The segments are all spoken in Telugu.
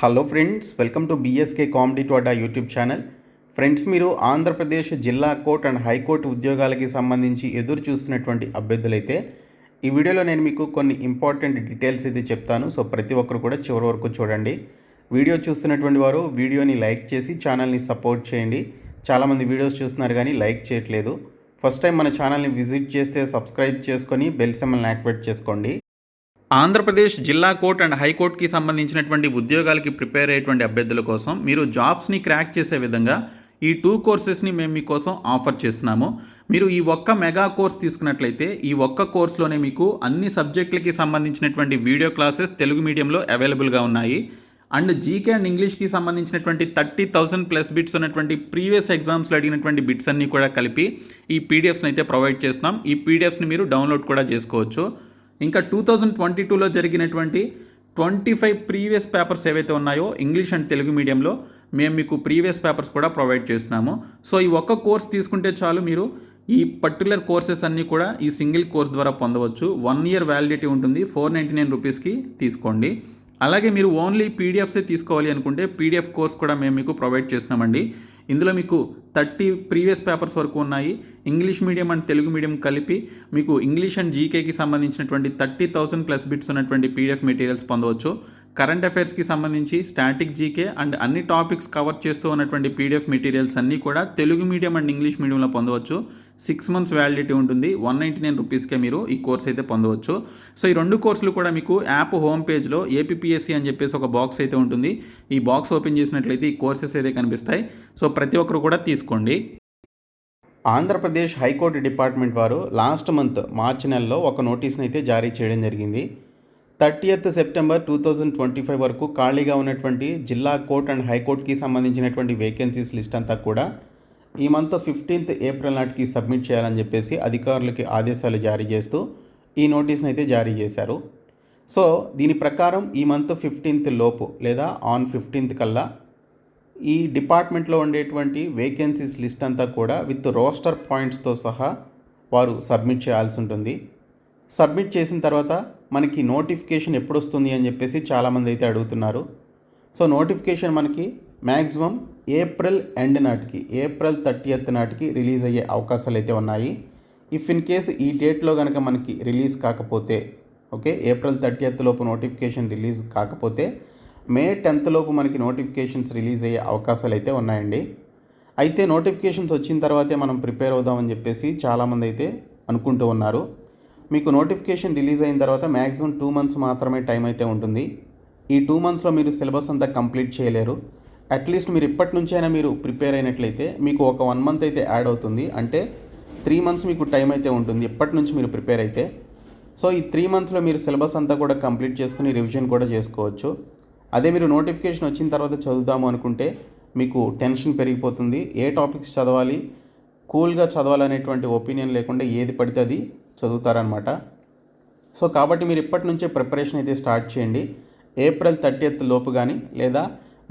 Hello friends welcome to BSK comedy Adda YouTube channel friends మీరు ఆంధ్రప్రదేశ్ జిల్లా కోర్ట్ అండ్ హైకోర్టు ఉద్యోగాలకి సంబంధించి ఎదురు చూస్తున్నటువంటి అభ్యర్థులైతే ఈ వీడియోలో నేను మీకు కొన్ని ఇంపార్టెంట్ డీటెయిల్స్ అయితే చెప్తాను. సో ప్రతి ఒక్కరు కూడా చివరి వరకు చూడండి. వీడియో చూస్తున్నటువంటి వారు వీడియోని లైక్ చేసి ఛానల్ని సపోర్ట్ చేయండి. చాలామంది వీడియోస్ చూస్తున్నారు కానీ లైక్ చేయట్లేదు. ఫస్ట్ టైం మన ఛానల్ని విజిట్ చేస్తే సబ్స్క్రైబ్ చేసుకొని బెల్ సెమ్మల్ని యాక్టివేట్ చేసుకోండి. ఆంధ్రప్రదేశ్ జిల్లా కోర్ట్ అండ్ హైకోర్టుకి సంబంధించినటువంటి ఉద్యోగాలకి ప్రిపేర్ అయ్యేటువంటి అభ్యర్థుల కోసం మీరు జాబ్స్ని క్రాక్ చేసే విధంగా ఈ టూ కోర్సెస్ని మేము మీకోసం ఆఫర్ చేస్తున్నాము. మీరు ఈ ఒక్క మెగా కోర్స్ తీసుకున్నట్లయితే ఈ ఒక్క కోర్సులోనే మీకు అన్ని సబ్జెక్టులకి సంబంధించినటువంటి వీడియో క్లాసెస్ తెలుగు మీడియంలో అవైలబుల్గా ఉన్నాయి. అండ్ జీకే అండ్ ఇంగ్లీష్కి సంబంధించినటువంటి థర్టీ థౌసండ్ ప్లస్ బిట్స్ ఉన్నటువంటి ప్రీవియస్ ఎగ్జామ్స్లో అడిగినటువంటి బిట్స్ అన్నీ కూడా కలిపి ఈ పీడిఎఫ్స్ని అయితే ప్రొవైడ్ చేస్తున్నాం. ఈ పీడిఎఫ్స్ని మీరు డౌన్లోడ్ కూడా చేసుకోవచ్చు. ఇంకా టూ థౌజండ్ ట్వంటీ టూలో జరిగినటువంటి ట్వంటీ ఫైవ్ ప్రీవియస్ పేపర్స్ ఏవైతే ఉన్నాయో ఇంగ్లీష్ అండ్ తెలుగు మీడియంలో మేము మీకు ప్రీవియస్ పేపర్స్ కూడా ప్రొవైడ్ చేస్తున్నాము. సో ఈ ఒక్క కోర్స్ తీసుకుంటే చాలు మీరు ఈ పర్టికులర్ కోర్సెస్ అన్నీ కూడా ఈ సింగిల్ కోర్స్ ద్వారా పొందవచ్చు. వన్ ఇయర్ వ్యాలిడిటీ ఉంటుంది ఫోర్ నైంటీ నైన్ రూపీస్కి తీసుకోండి. అలాగే మీరు ఓన్లీ పీడిఎఫ్సే తీసుకోవాలి అనుకుంటే పీడిఎఫ్ కోర్స్ కూడా మేము మీకు ప్రొవైడ్ చేస్తున్నామండి. ఇందులో మీకు థర్టీ ప్రీవియస్ పేపర్స్ వరకు ఉన్నాయి. English medium and Telugu medium కలిపి మీకు ఇంగ్లీష్ అండ్ జీకేకి సంబంధించినటువంటి థర్టీ థౌసండ్ ప్లస్ బిట్స్ ఉన్నటువంటి పీడిఎఫ్ మెటీరియల్స్ పొందవచ్చు. కరెంట్ అఫైర్స్కి సంబంధించి స్టాటిక్ జీకే అండ్ అన్ని టాపిక్స్ కవర్ చేస్తూ ఉన్నటువంటి పీడిఎఫ్ మెటీరియల్స్ అన్నీ కూడా తెలుగు మీడియం అండ్ ఇంగ్లీష్ మీడియంలో పొందవచ్చు. సిక్స్ మంత్స్ వ్యాలిడిటీ ఉంటుంది. వన్ నైంటీ నైన్ రూపీస్కే మీరు ఈ కోర్స్ అయితే పొందవచ్చు. సో ఈ రెండు కోర్సులు కూడా మీకు యాప్ హోమ్ పేజ్లో ఏపీఎస్సి అని చెప్పేసి ఒక బాక్స్ అయితే ఉంటుంది. ఈ బాక్స్ ఓపెన్ చేసినట్లయితే ఈ కోర్సెస్ అయితే కనిపిస్తాయి. సో ప్రతి ఒక్కరు కూడా తీసుకోండి. ఆంధ్రప్రదేశ్ హైకోర్టు డిపార్ట్మెంట్ వారు లాస్ట్ మంత్ మార్చి నెలలో ఒక నోటీస్ని అయితే జారీ చేయడం జరిగింది. Thirtieth September two thousand twenty five వరకు ఖాళీగా ఉన్నటువంటి జిల్లా కోర్ట్ అండ్ హైకోర్టుకి సంబంధించినటువంటి వేకెన్సీస్ లిస్ట్ అంతా కూడా ఈ మంత్ ఫిఫ్టీన్త్ ఏప్రిల్ నాటికి సబ్మిట్ చేయాలని చెప్పేసి అధికారులకి ఆదేశాలు జారీ చేస్తూ ఈ నోటీస్ని అయితే జారీ చేశారు. సో దీని ప్రకారం ఈ మంత్ ఫిఫ్టీన్త్ లోపు లేదా ఆన్ ఫిఫ్టీన్త్ కల్లా ఈ డిపార్ట్మెంట్లో ఉండేటువంటి వేకెన్సీస్ లిస్ట్ అంతా కూడా విత్ రోస్టర్ పాయింట్స్తో సహా వారు సబ్మిట్ చేయాల్సి ఉంటుంది. సబ్మిట్ చేసిన తర్వాత మనకి నోటిఫికేషన్ ఎప్పుడు వస్తుంది అని చెప్పేసి చాలామంది అయితే అడుగుతున్నారు. సో నోటిఫికేషన్ మనకి మ్యాక్సిమం ఏప్రిల్ ఎండ్ నాటికి ఏప్రిల్ థర్టీయత్ నాటికి రిలీజ్ అయ్యే అవకాశాలు అయితే ఉన్నాయి. ఇఫ్ ఇన్ కేస్ ఈ డేట్లో కనుక మనకి రిలీజ్ కాకపోతే ఓకే ఏప్రిల్ థర్టీయత్ లోపు నోటిఫికేషన్ రిలీజ్ కాకపోతే మే టెన్త్ లోపు మనకి నోటిఫికేషన్స్ రిలీజ్ అయ్యే అవకాశాలు అయితే ఉన్నాయండి. అయితే నోటిఫికేషన్స్ వచ్చిన తర్వాతే మనం ప్రిపేర్ అవుదామని చెప్పేసి చాలామంది అయితే అనుకుంటూ ఉన్నారు. మీకు నోటిఫికేషన్ రిలీజ్ అయిన తర్వాత మ్యాక్సిమం టూ మంత్స్ మాత్రమే టైం అయితే ఉంటుంది. ఈ టూ మంత్స్లో మీరు సిలబస్ అంతా కంప్లీట్ చేయలేరు. అట్లీస్ట్ మీరు ఇప్పటి నుంచి అయినా మీరు ప్రిపేర్ అయినట్లయితే మీకు ఒక వన్ మంత్ అయితే యాడ్ అవుతుంది. అంటే త్రీ మంత్స్ మీకు టైం అయితే ఉంటుంది. ఇప్పటి నుంచి మీరు ప్రిపేర్ అయితే. సో ఈ త్రీ మంత్స్లో మీరు సిలబస్ అంతా కూడా కంప్లీట్ చేసుకుని రివిజన్ కూడా చేసుకోవచ్చు. అదే మీరు నోటిఫికేషన్ వచ్చిన తర్వాత చదువుదాము అనుకుంటే మీకు టెన్షన్ పెరిగిపోతుంది. ఏ టాపిక్స్ చదవాలి? కూల్గా చదవాలనేటువంటి ఒపీనియన్ లేకుండా ఏది పడితే అది చదువుతారనమాట సో కాబట్టి మీరు ఇప్పటి నుంచే ప్రిపరేషన్ అయితే స్టార్ట్ చేయండి. ఏప్రిల్ థర్టీ లోపు కానీ లేదా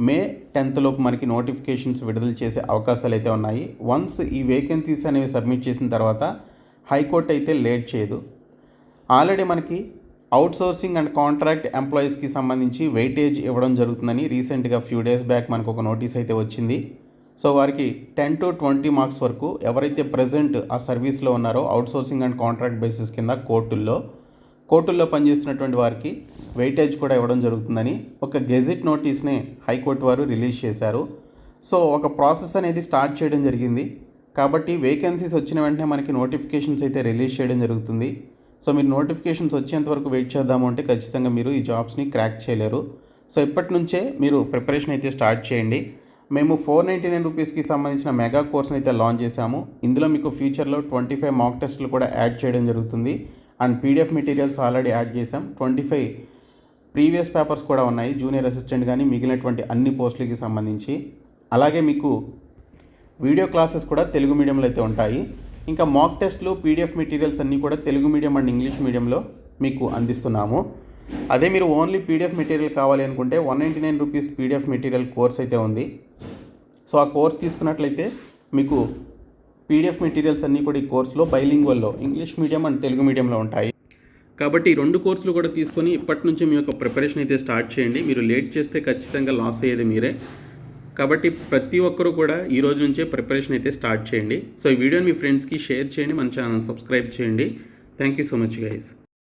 మే టెన్త్ లోపు మనకి నోటిఫికేషన్స్ విడుదల చేసే అవకాశాలు అయితే ఉన్నాయి. వన్స్ ఈ వేకెన్సీస్ అనేవి సబ్మిట్ చేసిన తర్వాత హైకోర్టు అయితే లేట్ చేయదు. ఆల్రెడీ మనకి అవుట్సోర్సింగ్ అండ్ కాంట్రాక్ట్ ఎంప్లాయీస్కి సంబంధించి వెయిటేజ్ ఇవ్వడం జరుగుతుందని రీసెంట్గా ఫ్యూ డేస్ బ్యాక్ మనకు ఒక నోటీస్ అయితే వచ్చింది. సో వారికి టెన్ టు ట్వంటీ మార్క్స్ వరకు ఎవరైతే ప్రజెంట్ ఆ సర్వీస్లో ఉన్నారో అవుట్సోర్సింగ్ అండ్ కాంట్రాక్ట్ బేసిస్ కింద కోర్టుల్లో కోర్టుల్లో పనిచేస్తున్నటువంటి వారికి వెయిటేజ్ కూడా ఇవ్వడం జరుగుతుందని ఒక గెజిట్ నోటీస్ని హైకోర్టు వారు రిలీజ్ చేశారు. సో ఒక ప్రాసెస్ అనేది స్టార్ట్ చేయడం జరిగింది. కాబట్టి వేకెన్సీస్ వచ్చిన వెంటనే మనకి నోటిఫికేషన్స్ అయితే రిలీజ్ చేయడం జరుగుతుంది. సో మీరు నోటిఫికేషన్స్ వచ్చేంత వరకు వెయిట్ చేద్దాము అంటే ఖచ్చితంగా మీరు ఈ జాబ్స్ని క్రాక్ చేయలేరు. సో ఇప్పటి నుంచే మీరు ప్రిపరేషన్ అయితే స్టార్ట్ చేయండి. మేము ఫోర్ నైంటీ నైన్ రూపీస్కి సంబంధించిన మెగా కోర్స్ని అయితే లాంచ్ చేశాము. ఇందులో మీకు ఫ్యూచర్లో ట్వంటీ ఫైవ్ మాక్ టెస్ట్లు కూడా యాడ్ చేయడం జరుగుతుంది. And PDF materials already add చేసాం ట్వంటీ ఫైవ్ ప్రీవియస్ పేపర్స్ కూడా ఉన్నాయి జూనియర్ అసిస్టెంట్ కానీ మిగిలినటువంటి అన్ని పోస్టులకి సంబంధించి. అలాగే మీకు వీడియో క్లాసెస్ కూడా తెలుగు మీడియంలో అయితే ఉంటాయి. ఇంకా మాక్ టెస్ట్లు పీడిఎఫ్ మెటీరియల్స్ అన్నీ కూడా తెలుగు మీడియం అండ్ ఇంగ్లీష్ మీడియంలో మీకు అందిస్తున్నాము. అదే మీరు ఓన్లీ పీడిఎఫ్ మెటీరియల్ కావాలి అనుకుంటే one ninety nine rupees PDF material course అయితే ఉంది. సో ఆ కోర్స్ తీసుకున్నట్లయితే మీకు పీడిఎఫ్ మెటీరియల్స్ అన్నీ కూడా ఈ కోర్సులో బైలింగ్వల్లో ఇంగ్లీష్ మీడియం అండ్ తెలుగు మీడియంలో ఉంటాయి. కాబట్టి ఈ రెండు కోర్సులు కూడా తీసుకొని ఇప్పటి నుంచి మీ యొక్క ప్రిపరేషన్ అయితే స్టార్ట్ చేయండి. మీరు లేట్ చేస్తే ఖచ్చితంగా లాస్ అయ్యేది మీరే. కాబట్టి ప్రతి ఒక్కరూ కూడా ఈ రోజు నుంచే ప్రిపరేషన్ అయితే స్టార్ట్ చేయండి. సో ఈ వీడియోని మీ ఫ్రెండ్స్కి షేర్ చేయండి. మన ఛానల్ సబ్స్క్రైబ్ చేయండి. Thank you so much guys.